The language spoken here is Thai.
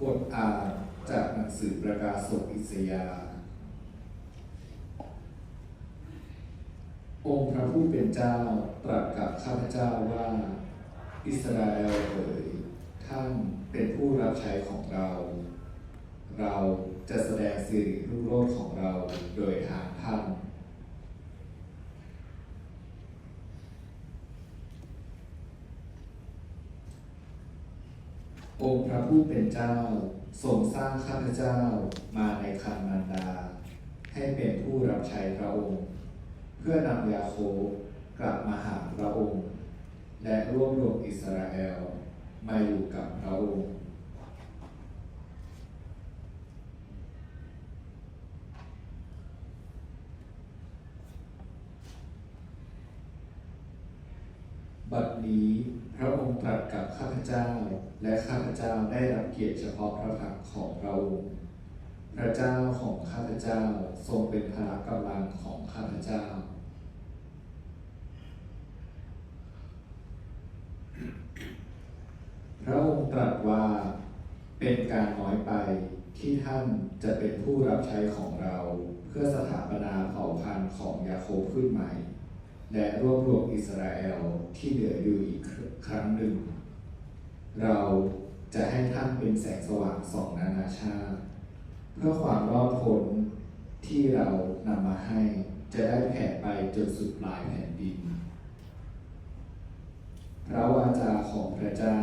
บทอ่านจากหนังสือประกาศศกอิสยาห์องค์พระผู้เป็นเจ้าตรัสกับข้าพเจ้าว่า อิสราเอลเอ๋ยท่านเป็นผู้รับใช้ของเรา เราจะแสดงสิริรุ่งโรจน์ของเราโดยทางท่าน องค์พระผู้เป็นเจ้าทรงสร้างข้าพเจ้ามาในคันมารดา ให้เป็นผู้รับใช้พระองค์ เพื่อนำยาโคกลับมาหาพระองค์ และรวบรวมอิสราเอลมาอยู่กับพระองค์ บัดนี้พระองค์ตรัสกับข้าพเจ้า และข้าพเจ้าได้รับเกียรติเฉพาะพระพักของพระองค์พระเจ้าของข้าพเจ้าทรงเป็นพละกำลังของข้าพเจ้า พระองค์ตรัสว่าเป็นการน้อยไปที่ท่านจะเป็นผู้รับใช้ของเรา เพื่อสถาปนาเผ่าพันธุ์ของยาโคบขึ้นใหม่ และรวบรวมอิสราเอลที่เหลืออยู่อีกครั้งหนึ่ง เราจะให้ท่านเป็นแสงสว่างสองนานาชาติ เพื่อความรอดพ้นที่เรานำมาให้จะได้แผ่ไปจนสุดปลายแผ่นดิน พระวาจาของพระเจ้า